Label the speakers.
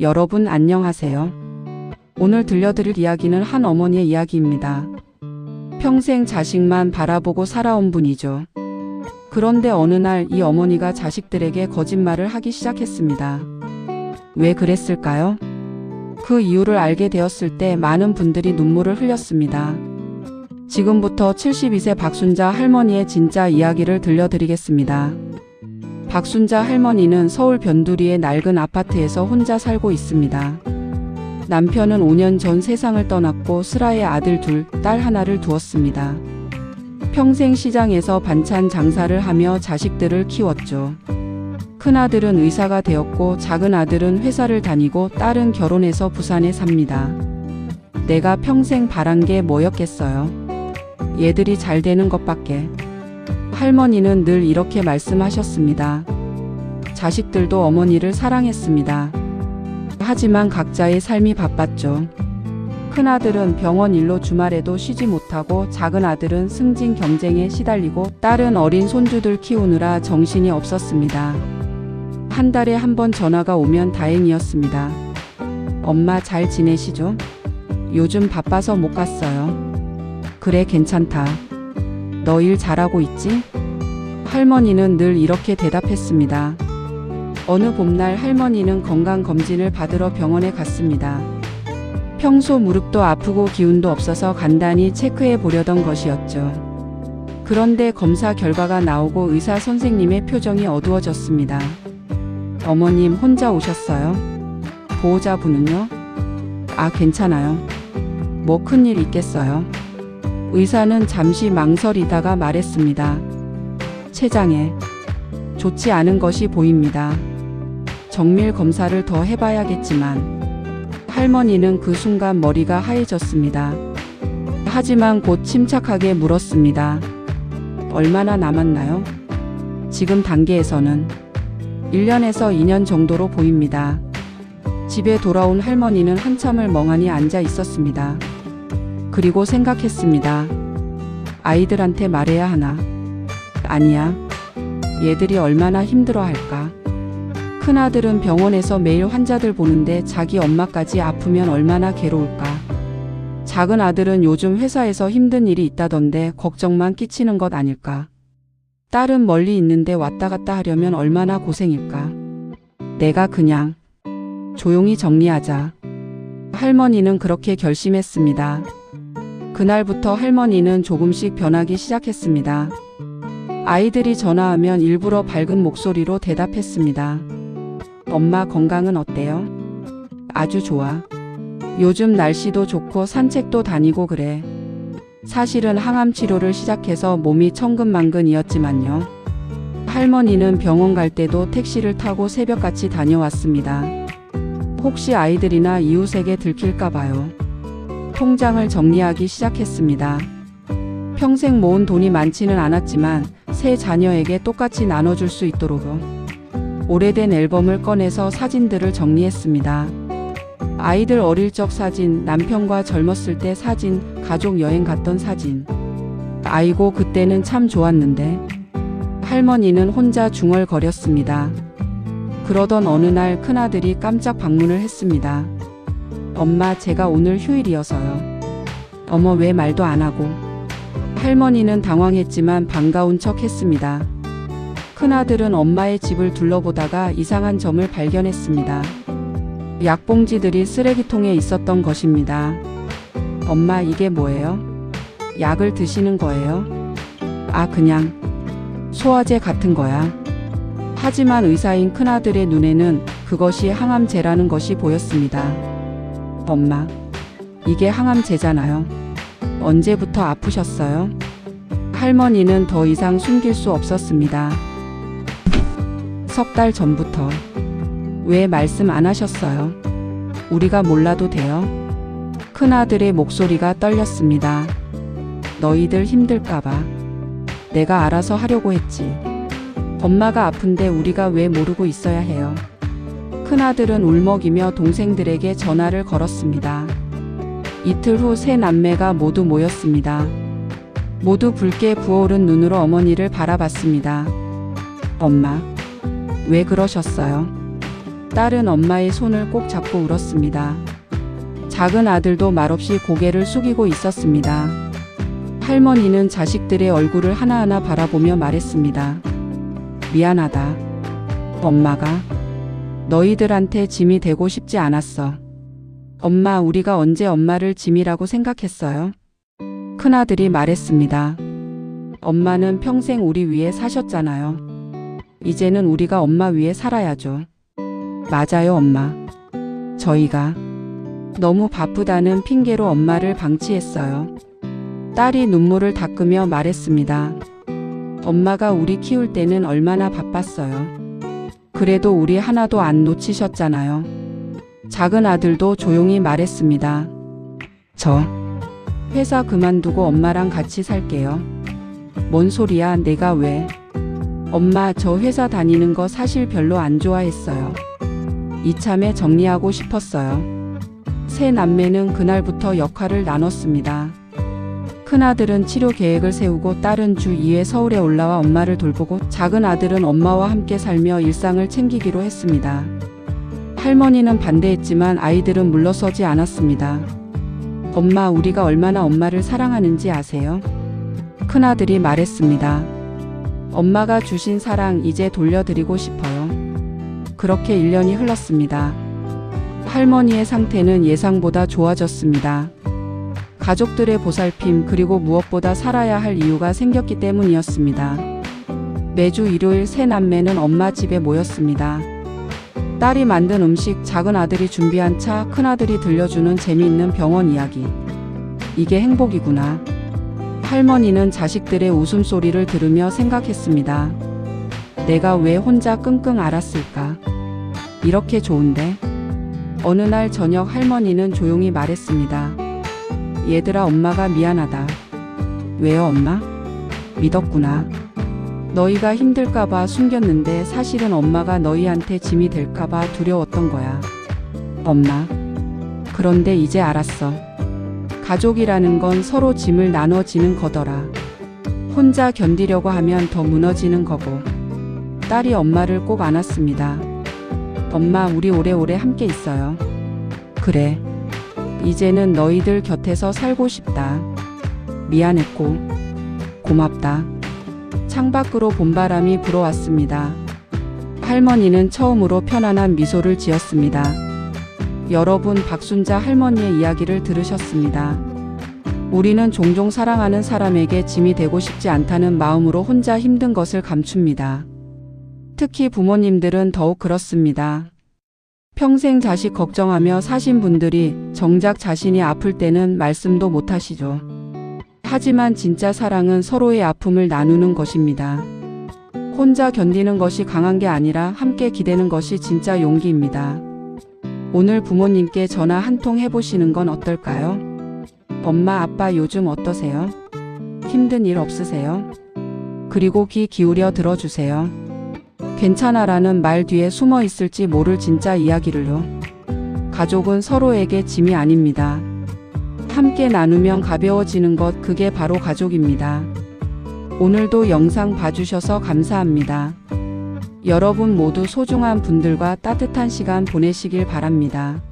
Speaker 1: 여러분 안녕하세요. 오늘 들려드릴 이야기는 한 어머니의 이야기입니다. 평생 자식만 바라보고 살아온 분이죠. 그런데 어느 날 이 어머니가 자식들에게 거짓말을 하기 시작했습니다. 왜 그랬을까요? 그 이유를 알게 되었을 때 많은 분들이 눈물을 흘렸습니다. 지금부터 72세 박순자 할머니의 진짜 이야기를 들려드리겠습니다. 박순자 할머니는 서울 변두리의 낡은 아파트에서 혼자 살고 있습니다. 남편은 5년 전 세상을 떠났고 슬아의 아들 둘, 딸 하나를 두었습니다. 평생 시장에서 반찬 장사를 하며 자식들을 키웠죠. 큰아들은 의사가 되었고 작은아들은 회사를 다니고 딸은 결혼해서 부산에 삽니다. 내가 평생 바란 게 뭐였겠어요. 얘들이 잘 되는 것밖에. 할머니는 늘 이렇게 말씀하셨습니다. 자식들도 어머니를 사랑했습니다. 하지만 각자의 삶이 바빴죠. 큰아들은 병원 일로 주말에도 쉬지 못하고 작은 아들은 승진 경쟁에 시달리고 딸은 어린 손주들 키우느라 정신이 없었습니다. 한 달에 한 번 전화가 오면 다행이었습니다. 엄마 잘 지내시죠? 요즘 바빠서 못 갔어요. 그래 괜찮다. 너 일 잘하고 있지? 할머니는 늘 이렇게 대답했습니다. 어느 봄날 할머니는 건강검진을 받으러 병원에 갔습니다. 평소 무릎도 아프고 기운도 없어서 간단히 체크해 보려던 것이었죠. 그런데 검사 결과가 나오고 의사 선생님의 표정이 어두워졌습니다. 어머님 혼자 오셨어요? 보호자분은요? 아 괜찮아요. 뭐 큰일 있겠어요? 의사는 잠시 망설이다가 말했습니다. 췌장에 좋지 않은 것이 보입니다. 정밀 검사를 더 해봐야겠지만 할머니는 그 순간 머리가 하얘졌습니다. 하지만 곧 침착하게 물었습니다. 얼마나 남았나요? 지금 단계에서는 1년에서 2년 정도로 보입니다. 집에 돌아온 할머니는 한참을 멍하니 앉아 있었습니다. 그리고 생각했습니다. 아이들한테 말해야 하나? 아니야. 얘들이 얼마나 힘들어 할까. 큰아들은 병원에서 매일 환자들 보는데 자기 엄마까지 아프면 얼마나 괴로울까. 작은 아들은 요즘 회사에서 힘든 일이 있다던데 걱정만 끼치는 것 아닐까. 딸은 멀리 있는데 왔다 갔다 하려면 얼마나 고생일까. 내가 그냥 조용히 정리하자. 할머니는 그렇게 결심했습니다. 그날부터 할머니는 조금씩 변하기 시작했습니다. 아이들이 전화하면 일부러 밝은 목소리로 대답했습니다. 엄마 건강은 어때요? 아주 좋아. 요즘 날씨도 좋고 산책도 다니고 그래. 사실은 항암 치료를 시작해서 몸이 천근만근이었지만요. 할머니는 병원 갈 때도 택시를 타고 새벽같이 다녀왔습니다. 혹시 아이들이나 이웃에게 들킬까봐요. 통장을 정리하기 시작했습니다. 평생 모은 돈이 많지는 않았지만 세 자녀에게 똑같이 나눠줄 수 있도록 요 오래된 앨범을 꺼내서 사진들을 정리했습니다. 아이들 어릴 적 사진, 남편과 젊었을 때 사진, 가족 여행 갔던 사진. 아이고 그때는 참 좋았는데. 할머니는 혼자 중얼거렸습니다. 그러던 어느 날 큰아들이 깜짝 방문을 했습니다. 엄마 제가 오늘 휴일이어서요. 어머 왜 말도 안 하고. 할머니는 당황했지만 반가운 척 했습니다. 큰아들은 엄마의 집을 둘러보다가 이상한 점을 발견했습니다. 약봉지들이 쓰레기통에 있었던 것입니다. 엄마 이게 뭐예요? 약을 드시는 거예요? 아 그냥 소화제 같은 거야. 하지만 의사인 큰아들의 눈에는 그것이 항암제라는 것이 보였습니다. 엄마 이게 항암제잖아요. 언제부터 아프셨어요? 할머니는 더 이상 숨길 수 없었습니다. 석 달 전부터. 왜 말씀 안 하셨어요? 우리가 몰라도 돼요? 큰아들의 목소리가 떨렸습니다. 너희들 힘들까봐. 내가 알아서 하려고 했지. 엄마가 아픈데 우리가 왜 모르고 있어야 해요? 큰아들은 울먹이며 동생들에게 전화를 걸었습니다. 이틀 후 세 남매가 모두 모였습니다. 모두 붉게 부어오른 눈으로 어머니를 바라봤습니다. 엄마, 왜 그러셨어요? 딸은 엄마의 손을 꼭 잡고 울었습니다. 작은 아들도 말없이 고개를 숙이고 있었습니다. 할머니는 자식들의 얼굴을 하나하나 바라보며 말했습니다. 미안하다. 엄마가 너희들한테 짐이 되고 싶지 않았어. 엄마 우리가 언제 엄마를 짐이라고 생각했어요? 큰아들이 말했습니다. 엄마는 평생 우리 위에 사셨잖아요. 이제는 우리가 엄마 위에 살아야죠. 맞아요 엄마. 저희가 너무 바쁘다는 핑계로 엄마를 방치했어요. 딸이 눈물을 닦으며 말했습니다. 엄마가 우리 키울 때는 얼마나 바빴어요. 그래도 우리 하나도 안 놓치셨잖아요. 작은 아들도 조용히 말했습니다. 저 회사 그만두고 엄마랑 같이 살게요. 뭔 소리야 내가 왜? 엄마 저 회사 다니는 거 사실 별로 안 좋아했어요. 이참에 정리하고 싶었어요. 새 남매는 그날부터 역할을 나눴습니다. 큰아들은 치료 계획을 세우고 딸은 주 2회 서울에 올라와 엄마를 돌보고 작은 아들은 엄마와 함께 살며 일상을 챙기기로 했습니다. 할머니는 반대했지만 아이들은 물러서지 않았습니다. 엄마 우리가 얼마나 엄마를 사랑하는지 아세요? 큰아들이 말했습니다. 엄마가 주신 사랑 이제 돌려드리고 싶어요. 그렇게 1년이 흘렀습니다. 할머니의 상태는 예상보다 좋아졌습니다. 가족들의 보살핌 그리고 무엇보다 살아야 할 이유가 생겼기 때문이었습니다. 매주 일요일 새 남매는 엄마 집에 모였습니다. 딸이 만든 음식, 작은 아들이 준비한 차, 큰아들이 들려주는 재미있는 병원 이야기. 이게 행복이구나. 할머니는 자식들의 웃음소리를 들으며 생각했습니다. 내가 왜 혼자 끙끙 앓았을까? 이렇게 좋은데? 어느 날 저녁 할머니는 조용히 말했습니다. 얘들아 엄마가 미안하다. 왜요 엄마? 믿었구나. 너희가 힘들까봐 숨겼는데 사실은 엄마가 너희한테 짐이 될까봐 두려웠던 거야. 엄마. 그런데 이제 알았어. 가족이라는 건 서로 짐을 나눠지는 거더라. 혼자 견디려고 하면 더 무너지는 거고. 딸이 엄마를 꼭 안았습니다. 엄마 우리 오래오래 함께 있어요. 그래. 이제는 너희들 곁에서 살고 싶다. 미안했고. 고맙다. 창밖으로 봄바람이 불어왔습니다. 할머니는 처음으로 편안한 미소를 지었습니다. 여러분 박순자 할머니의 이야기를 들으셨습니다. 우리는 종종 사랑하는 사람에게 짐이 되고 싶지 않다는 마음으로 혼자 힘든 것을 감춥니다. 특히 부모님들은 더욱 그렇습니다. 평생 자식 걱정하며 사신 분들이 정작 자신이 아플 때는 말씀도 못하시죠. 하지만 진짜 사랑은 서로의 아픔을 나누는 것입니다. 혼자 견디는 것이 강한 게 아니라 함께 기대는 것이 진짜 용기입니다. 오늘 부모님께 전화 한 통 해보시는 건 어떨까요? 엄마 아빠 요즘 어떠세요? 힘든 일 없으세요? 그리고 귀 기울여 들어주세요. 괜찮아라는 말 뒤에 숨어 있을지 모를 진짜 이야기를요. 가족은 서로에게 짐이 아닙니다. 함께 나누면 가벼워지는 것 그게 바로 가족입니다. 오늘도 영상 봐주셔서 감사합니다. 여러분 모두 소중한 분들과 따뜻한 시간 보내시길 바랍니다.